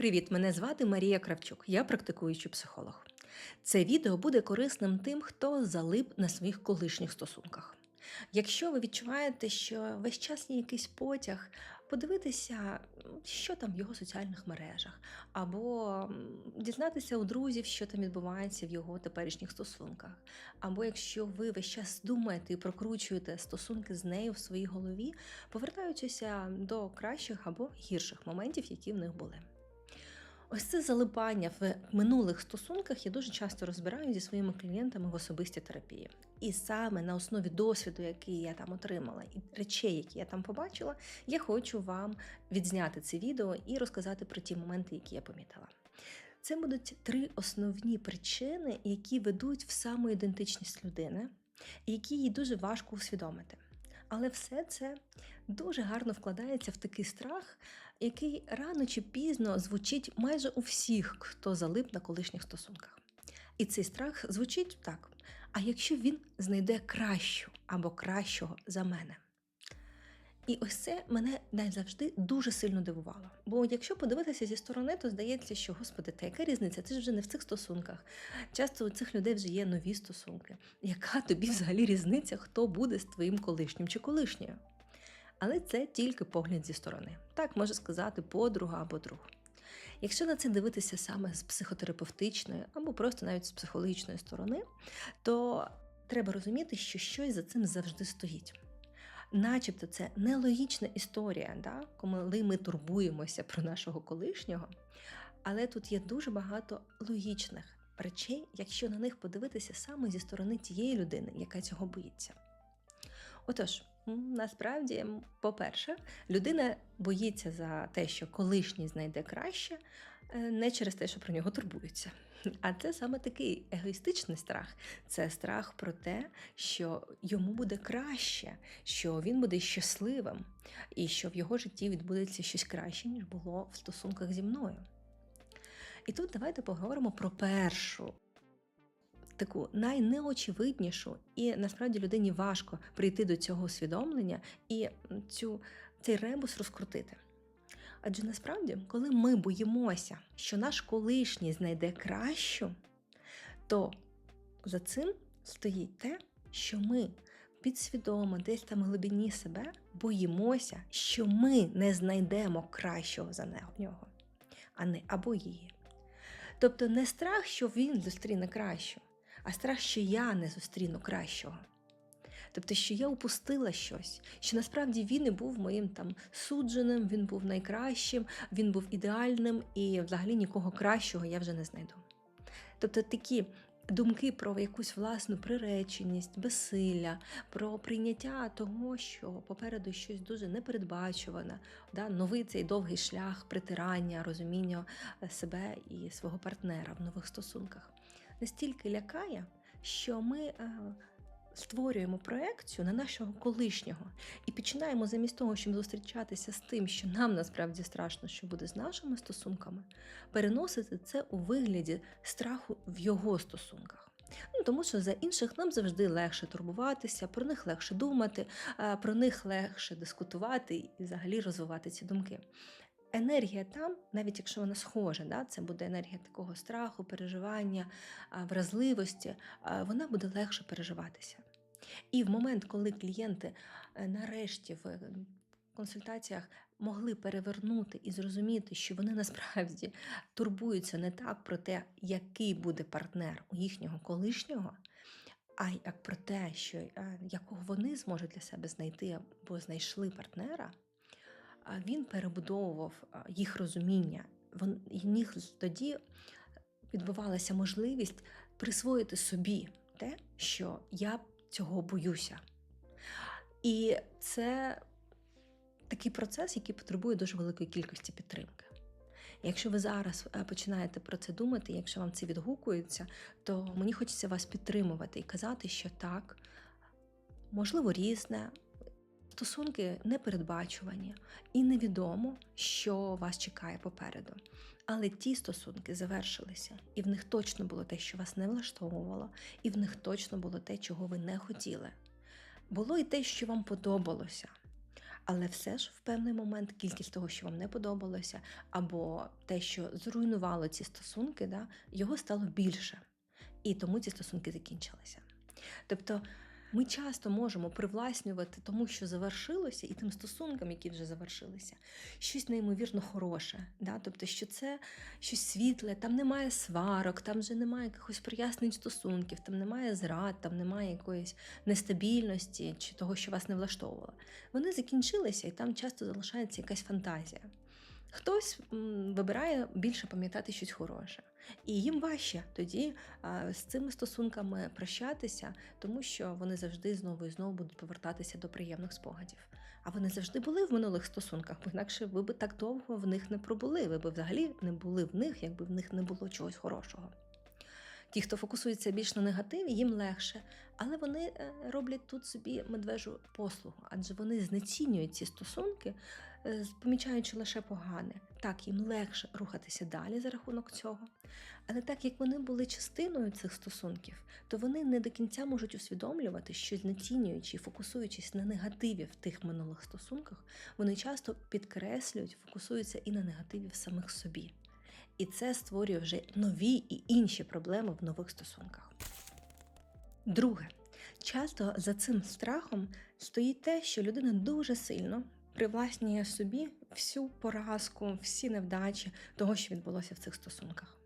Привіт, мене звати Марія Кравчук, я практикуючий психолог. Це відео буде корисним тим, хто залип на своїх колишніх стосунках. Якщо ви відчуваєте, що весь час є якийсь потяг, подивитися, що там в його соціальних мережах, або дізнатися у друзів, що там відбувається в його теперішніх стосунках. Або якщо ви весь час думаєте і прокручуєте стосунки з нею в своїй голові, повертаючися до кращих або гірших моментів, які в них були. Ось це залипання в минулих стосунках я дуже часто розбираю зі своїми клієнтами в особистій терапії. І саме на основі досвіду, який я там отримала, і речей, які я там побачила, я хочу вам відзняти це відео і розказати про ті моменти, які я помітила. Це будуть три основні причини, які ведуть в самоідентичність людини, які їй дуже важко усвідомити. Але все це дуже гарно вкладається в такий страх, який рано чи пізно звучить майже у всіх, хто залип на колишніх стосунках. І цей страх звучить так: а якщо він знайде кращу або кращого за мене? І ось це мене завжди дуже сильно дивувало. Бо якщо подивитися зі сторони, то здається, що господи, та яка різниця? Ти ж вже не в цих стосунках. Часто у цих людей вже є нові стосунки. Яка тобі взагалі різниця, хто буде з твоїм колишнім чи колишньою? Але це тільки погляд зі сторони. Так може сказати подруга або друг. Якщо на це дивитися саме з психотерапевтичної або просто навіть з психологічної сторони, то треба розуміти, що щось за цим завжди стоїть. Начебто це нелогічна історія, да? коли ми турбуємося про нашого колишнього, але тут є дуже багато логічних речей, якщо на них подивитися саме зі сторони тієї людини, яка цього боїться. Отож, насправді, по-перше, людина боїться за те, що колишній знайде краще, е, не через те, що про нього турбуються. А це саме такий егоїстичний страх. Це страх про те, що йому буде краще, що він буде щасливим, і що в його житті відбудеться щось краще, ніж було в стосунках зі мною. І тут давайте поговоримо про першу таку найнеочевиднішу, і насправді людині важко прийти до цього усвідомлення і цю, цей ребус розкрутити. Адже насправді, коли ми боїмося, що наш колишній знайде кращу, то за цим стоїть те, що ми підсвідомо, десь там в глибині себе боїмося, що ми не знайдемо кращого за нього, а не або її. Тобто не страх, що він зустріне кращу, а страх, що я не зустріну кращого. Тобто, що я упустила щось, що насправді він і був моїм там судженим, він був найкращим, він був ідеальним, і взагалі нікого кращого я вже не знайду. Тобто такі думки про якусь власну приреченість, безсилля, про прийняття того, що попереду щось дуже непередбачуване, да, новий цей довгий шлях притирання, розуміння себе і свого партнера в нових стосунках, настільки лякає, що ми. е, Створюємо проекцію на нашого колишнього і починаємо замість того, щоб зустрічатися з тим, що нам насправді страшно, що буде з нашими стосунками, переносити це у вигляді страху в його стосунках. Ну, Тому що за інших нам завжди легше турбуватися, про них легше думати, про них легше дискутувати і взагалі розвивати ці думки. Енергія там, навіть якщо вона схожа, да, це буде енергія такого страху, переживання, вразливості, вона буде легше переживатися. І в момент, коли клієнти е, нарешті в е, консультаціях могли перевернути і зрозуміти, що вони насправді турбуються не так про те, який буде партнер у їхнього колишнього, а як про те, що е, якого вони зможуть для себе знайти або знайшли партнера, він перебудовував їх розуміння. В них тоді відбувалася можливість присвоїти собі те, що я цього боюся. І це такий процес, який потребує дуже великої кількості підтримки. Якщо ви зараз е, починаєте про це думати, якщо вам це відгукується, то мені хочеться вас підтримувати і казати, що так, можливо, різне, стосунки непередбачувані і невідомо, що вас чекає попереду. Але ті стосунки завершилися, і в них точно було те, що вас не влаштовувало, і в них точно було те, чого ви не хотіли. Було і те, що вам подобалося. Але все ж в певний момент кількість того, що вам не подобалося, або те, що зруйнувало ці стосунки, да, його стало більше. І тому ці стосунки закінчилися. Тобто ми часто можемо привласнювати тому, що завершилося, і тим стосункам, які вже завершилися, щось неймовірно хороше. Да? Тобто, що це щось світле, там немає сварок, там вже немає якихось прояснень стосунків, там немає зрад, там немає якоїсь нестабільності чи того, що вас не влаштовувало. Вони закінчилися, і там часто залишається якась фантазія. Хтось вибирає більше пам'ятати щось хороше, і їм важче тоді з цими стосунками прощатися, тому що вони завжди знову і знову будуть повертатися до приємних спогадів. А вони завжди були в минулих стосунках, бо інакше ви би так довго в них не пробули. Ви би взагалі не були в них, якби в них не було чогось хорошого. Ті, хто фокусується більш на негативі, їм легше, але вони е, роблять тут собі медвежу послугу, адже вони знецінюють ці стосунки, помічаючи лише погане. Так, їм легше рухатися далі за рахунок цього. Але так як вони були частиною цих стосунків, то вони не до кінця можуть усвідомлювати, що знецінюючи і фокусуючись на негативі в тих минулих стосунках, вони часто підкреслюють, фокусуються і на негативі в самих собі. І це створює вже нові і інші проблеми в нових стосунках. Друге, часто за цим страхом стоїть те, що людина дуже сильно привласнює собі всю поразку, всі невдачі того, що відбулося в цих стосунках.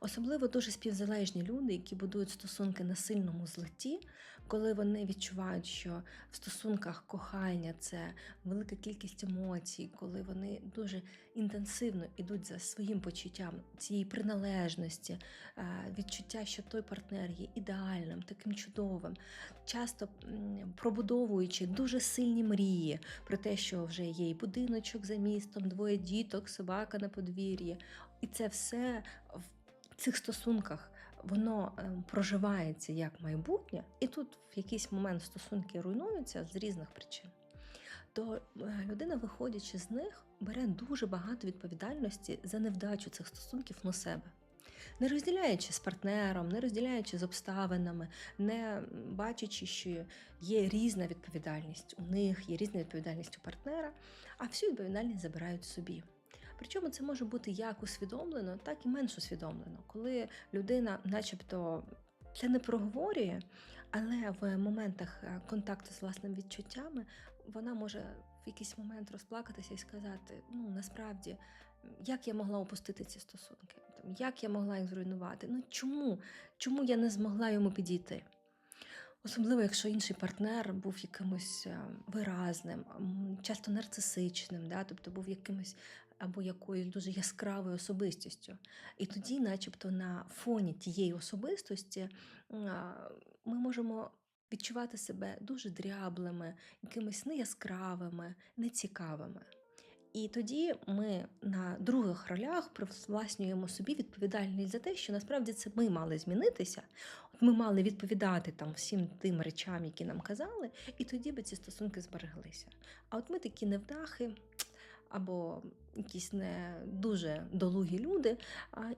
Особливо дуже співзалежні люди, які будують стосунки на сильному злеті, коли вони відчувають, що в стосунках кохання це велика кількість емоцій, коли вони дуже інтенсивно йдуть за своїм почуттям цієї приналежності, е, відчуття, що той партнер є ідеальним, таким чудовим, часто пробудовуючи дуже сильні мрії про те, що вже є і будиночок за містом, двоє діток, собака на подвір'ї, і це все в цих стосунках воно е, проживається як майбутнє, і тут в якийсь момент стосунки руйнуються з різних причин. То е, людина, виходячи з них, бере дуже багато відповідальності за невдачу цих стосунків на себе. Не розділяючи з партнером, не розділяючи з обставинами, не бачачи, що є різна відповідальність у них, є різна відповідальність у партнера, а всю відповідальність забирають собі. Причому це може бути як усвідомлено, так і менш усвідомлено, коли людина, начебто, це не проговорює, але в моментах е, контакту з власними відчуттями вона може в якийсь момент розплакатися і сказати: ну насправді, як я могла опустити ці стосунки, як я могла їх зруйнувати? Ну чому? Чому я не змогла йому підійти? Особливо, якщо інший партнер був якимось е, виразним, часто нарцисичним, да? тобто був якимось або якоюсь дуже яскравою особистістю. І тоді, начебто, на фоні тієї особистості ми можемо відчувати себе дуже дряблими, якимись неяскравими, нецікавими. І тоді ми на других ролях привласнюємо собі відповідальність за те, що насправді це ми мали змінитися. От ми мали відповідати там всім тим речам, які нам казали, і тоді би ці стосунки збереглися. А от ми такі невдахи або якісь не дуже долугі люди,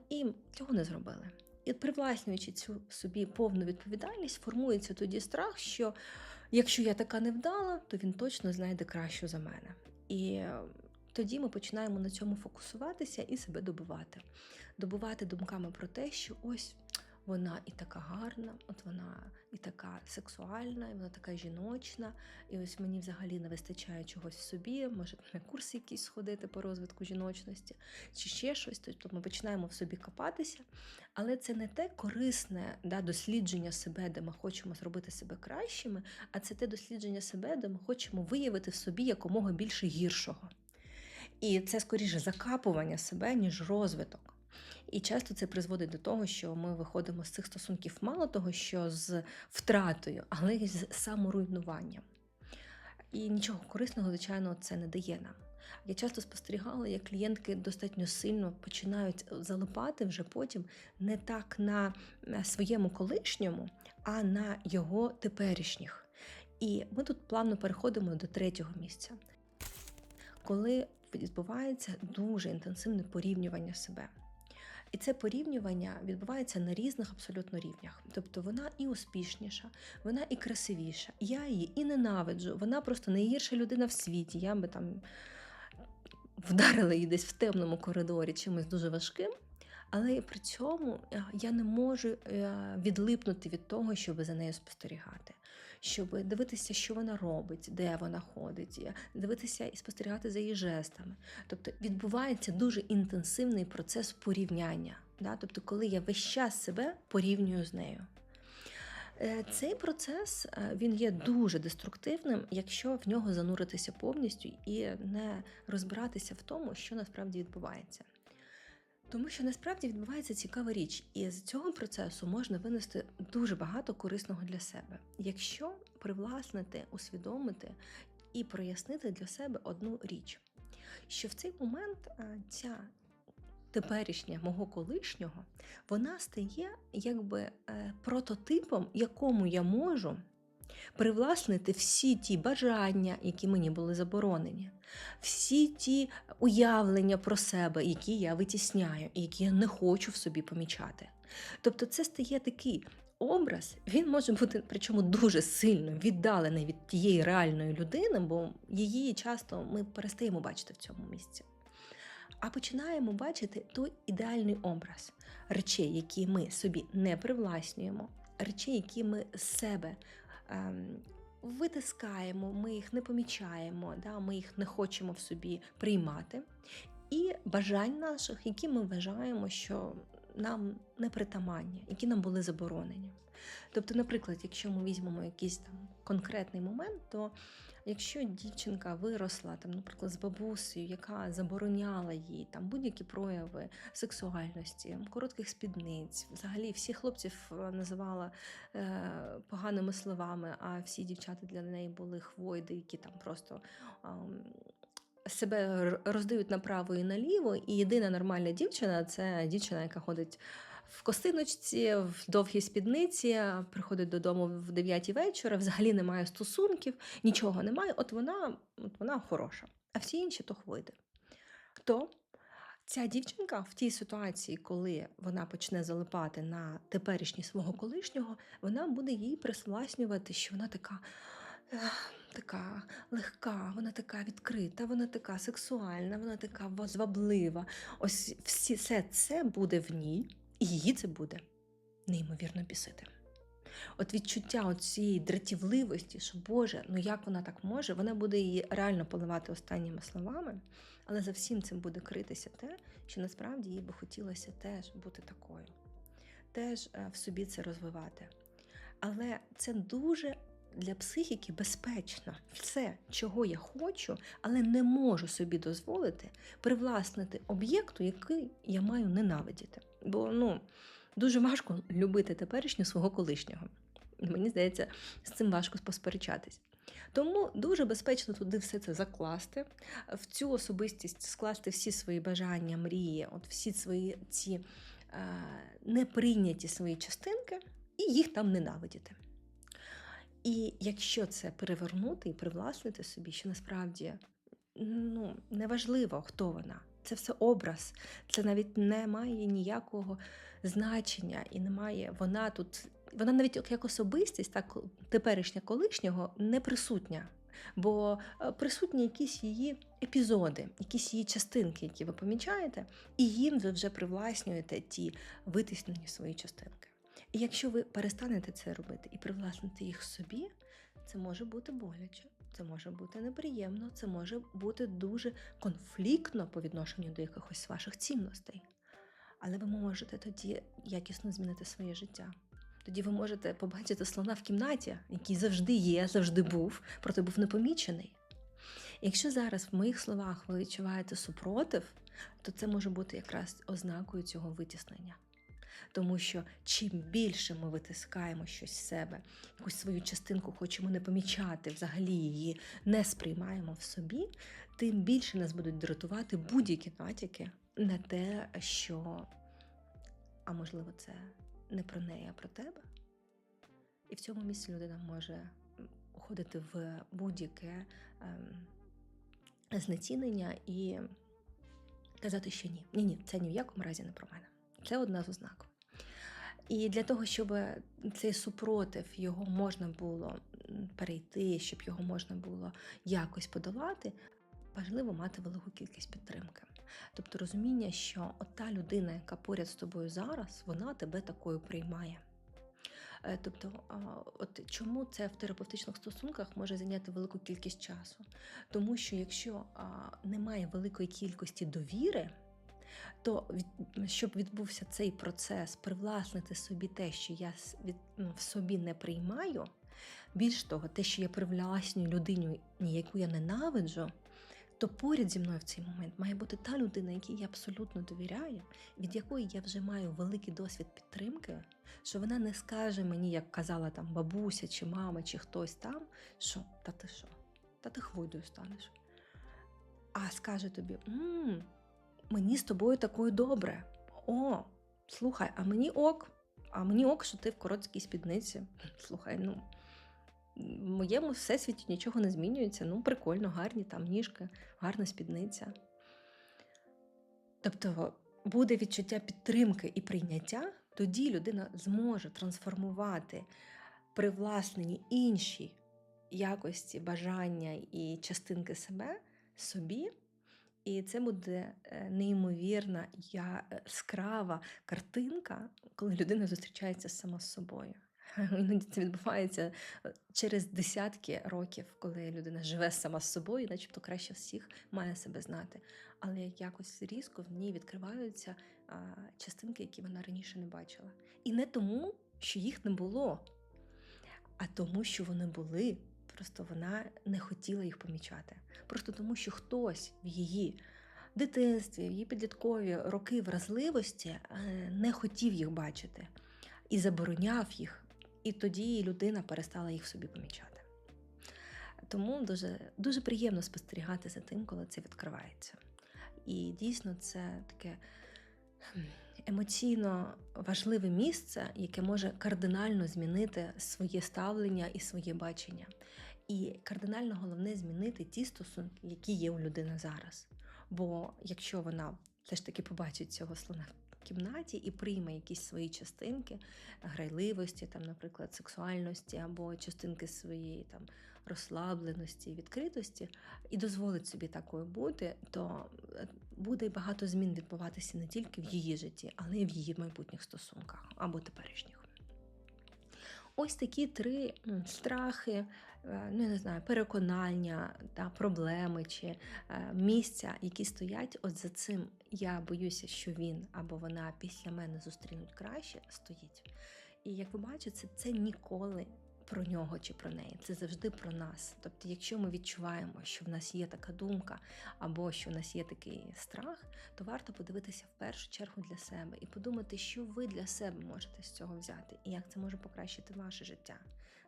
і цього не зробили. І привласнюючи цю собі повну відповідальність, формується тоді страх, що якщо я така невдала, то він точно знайде кращу за мене. І тоді ми починаємо на цьому фокусуватися і себе добувати. Добувати думками про те, що ось вона і така гарна, от вона і така сексуальна, і вона така жіночна, і ось мені взагалі не вистачає чогось в собі, може на курси якісь сходити по розвитку жіночності, чи ще щось. Тобто ми починаємо в собі копатися, але це не те корисне да, дослідження себе, де ми хочемо зробити себе кращими, а це те дослідження себе, де ми хочемо виявити в собі якомога більше гіршого. І це скоріше закапування себе, ніж розвиток. І часто це призводить до того, що ми виходимо з цих стосунків мало того, що з втратою, але й з саморуйнуванням. І нічого корисного, звичайно, це не дає нам. Я часто спостерігала, як клієнтки достатньо сильно починають залипати вже потім не так на своєму колишньому, а на його теперішніх. І ми тут плавно переходимо до третього місця, коли відбувається дуже інтенсивне порівнювання себе. І це порівнювання відбувається на різних абсолютно рівнях. Тобто вона і успішніша, вона і красивіша. Я її і ненавиджу. Вона просто найгірша людина в світі. Я би там вдарила її десь в темному коридорі чимось дуже важким. Але при цьому е, я не можу е, відлипнути від того, щоб за нею спостерігати, щоб дивитися, що вона робить, де вона ходить, е, дивитися і спостерігати за її жестами. Тобто відбувається дуже інтенсивний процес порівняння. Да? Тобто, коли я весь час себе порівнюю з нею. Цей процес він є дуже деструктивним, якщо в нього зануритися повністю і не розбиратися в тому, що насправді відбувається. Тому що насправді відбувається цікава річ, і з цього процесу можна винести дуже багато корисного для себе, якщо привласнити, усвідомити і прояснити для себе одну річ, що в цей момент ця теперішня мого колишнього вона стає якби е, прототипом, якому я можу привласнити всі ті бажання, які мені були заборонені, всі ті уявлення про себе, які я витісняю, і які я не хочу в собі помічати. Тобто, це стає такий. Образ він може бути причому дуже сильно віддалений від тієї реальної людини, бо її часто ми перестаємо бачити в цьому місці. А починаємо бачити той ідеальний образ речей, які ми собі не привласнюємо, речей, які ми з себе ем, витискаємо, ми їх не помічаємо, да, ми їх не хочемо в собі приймати. І бажань наших, які ми вважаємо, що нам не притаманні, які нам були заборонені. Тобто, наприклад, якщо ми візьмемо якісь там конкретний момент, то якщо дівчинка виросла, там, наприклад, з бабусею, яка забороняла їй там будь-які прояви сексуальності, коротких спідниць, взагалі всіх хлопців е, називала е, поганими словами, а всі дівчата для неї були хвойди, які там просто. Е, себе роздають направо і наліво, і єдина нормальна дівчина це дівчина, яка ходить в костиночці, в довгій спідниці, приходить додому в 9 вечора, взагалі немає стосунків, нічого немає. От вона от вона хороша, а всі інші то хвойди. То ця дівчинка в тій ситуації, коли вона почне залипати на теперішній свого колишнього, вона буде їй присласнювати, що вона така така легка, вона така відкрита, вона така сексуальна, вона така зваблива. Ось всі, все це буде в ній, і її це буде неймовірно бісити. От відчуття цієї дратівливості, що Боже, ну як вона так може, вона буде її реально поливати останніми словами, але за всім цим буде критися те, що насправді їй би хотілося теж бути такою, теж е, в собі це розвивати. Але це дуже для психіки безпечно все, чого я хочу, але не можу собі дозволити привласнити об'єкту, який я маю ненавидіти. Бо ну, дуже важко любити теперішнього свого колишнього. Мені здається, з цим важко посперечатись. Тому дуже безпечно туди все це закласти, в цю особистість скласти всі свої бажання, мрії, от всі свої ці е, неприйняті свої частинки і їх там ненавидіти. І якщо це перевернути і привласнити собі, що насправді ну, неважливо, хто вона, це все образ, це навіть не має ніякого значення і немає вона тут, вона навіть як особистість, так теперішня колишнього не присутня. Бо е, присутні якісь її епізоди, якісь її частинки, які ви помічаєте, і їм ви вже привласнюєте ті витиснені свої частинки. І якщо ви перестанете це робити і привласнити їх собі, це може бути боляче, це може бути неприємно, це може бути дуже конфліктно по відношенню до якихось ваших цінностей. Але ви можете тоді якісно змінити своє життя. Тоді ви можете побачити слона в кімнаті, який завжди є, завжди був, проте був непомічений. Якщо зараз в моїх словах ви відчуваєте супротив, то це може бути якраз ознакою цього витіснення. Тому що чим більше ми витискаємо щось з себе, якусь свою частинку хочемо не помічати, взагалі її не сприймаємо в собі, тим більше нас будуть дратувати будь-які натяки на те, що, а можливо, це не про неї, а про тебе. І в цьому місці людина може уходити в будь-яке ем, знецінення і казати, що ні, ні, ні, це ні в якому разі не про мене Це одна з ознак. І для того, щоб цей супротив його можна було перейти, щоб його можна було якось подолати, важливо мати велику кількість підтримки. Тобто розуміння, що та людина, яка поряд з тобою зараз, вона тебе такою приймає. Е, Тобто, от чому це в терапевтичних стосунках може зайняти велику кількість часу? Тому що якщо немає великої кількості довіри, то щоб відбувся цей процес, привласнити собі те, що я ну, в собі не приймаю, більш того, те, що я привласнюю людині, яку я ненавиджу, то поряд зі мною в цей момент має бути та людина, якій я абсолютно довіряю, від якої я вже маю великий досвід підтримки, що вона не скаже мені, як казала там бабуся чи мама, чи хтось там, що та ти що, та ти хвойдою станеш. А скаже тобі: м мені з тобою такою добре. О, слухай, а мені ок, а мені ок, що ти в короткій спідниці. Слухай, ну. В моєму всесвіті нічого не змінюється. Ну, прикольно, гарні там ніжки, гарна спідниця. Тобто буде відчуття підтримки і прийняття, тоді людина зможе трансформувати привласнені інші якості, бажання і частинки себе собі. І це буде е, неймовірна яскрава картинка, коли людина зустрічається сама з собою. Іноді це відбувається е, через десятки років, коли людина живе сама з собою, начебто краще всіх має себе знати. Але якось різко в ній відкриваються частинки, які вона раніше не бачила. І не тому, що їх не було, а тому, що вони були. Просто вона не хотіла їх помічати. Просто тому, що хтось в її дитинстві, в її підліткові роки вразливості е, не хотів їх бачити і забороняв їх. І тоді людина перестала їх собі помічати. Тому дуже, дуже приємно спостерігати за тим, коли це відкривається. І дійсно це таке емоційно важливе місце, яке може кардинально змінити своє ставлення і своє бачення. І кардинально головне змінити ті стосунки, які є у людини зараз. Бо якщо вона все ж таки побачить цього слона в кімнаті і прийме якісь свої частинки грайливості, там, наприклад, сексуальності або частинки своєї там розслабленості, відкритості, і дозволить собі такою бути, то е, буде багато змін відбуватися не тільки в її житті, але й в її майбутніх стосунках або теперішніх. Ось такі три страхи, ну я не знаю, переконання та проблеми чи е, місця, які стоять от за цим. Я боюся, що він або вона після мене зустрінуть краще, стоїть. І як ви бачите, це ніколи про нього чи про неї. Це завжди про нас. Тобто, якщо ми відчуваємо, що в нас є така думка, або що в нас є такий страх, то варто подивитися в першу чергу для себе і подумати, що ви для себе можете з цього взяти, і як це може покращити ваше життя.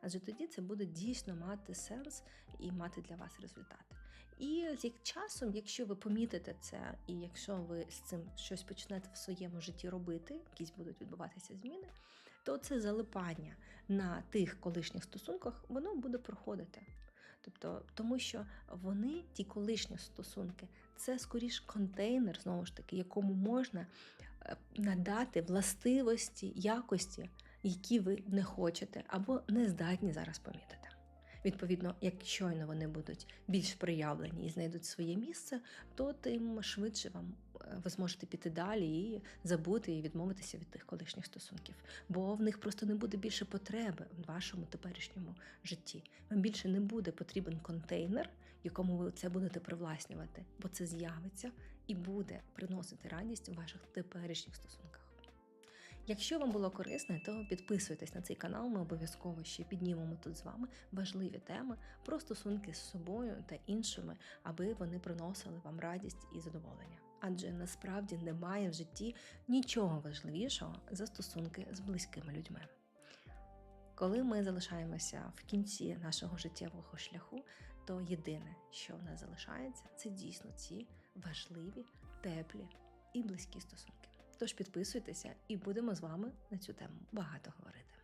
Адже тоді це буде дійсно мати сенс і мати для вас результати. І з часом, якщо ви помітите це, і якщо ви з цим щось почнете в своєму житті робити, якісь будуть відбуватися зміни, то це залипання на тих колишніх стосунках, воно буде проходити. Тобто, тому що вони, ті колишні стосунки, це скоріш контейнер, знову ж таки, якому можна е, надати властивості, якості, які ви не хочете або не здатні зараз помітити. Відповідно, як щойно вони будуть більш проявлені і знайдуть своє місце, то тим швидше вам е, ви зможете піти далі і забути і відмовитися від тих колишніх стосунків, бо в них просто не буде більше потреби в вашому теперішньому житті. Вам більше не буде потрібен контейнер, якому ви це будете привласнювати, бо це з'явиться і буде приносити радість у ваших теперішніх стосунках. Якщо вам було корисно, то підписуйтесь на цей канал. Ми обов'язково ще піднімемо тут з вами важливі теми про стосунки з собою та іншими, аби вони приносили вам радість і задоволення. Адже насправді немає в житті нічого важливішого за стосунки з близькими людьми. Коли ми залишаємося в кінці нашого життєвого шляху, то єдине, що в нас залишається, це дійсно ці важливі, теплі і близькі стосунки. Тож підписуйтеся і будемо з вами на цю тему багато говорити.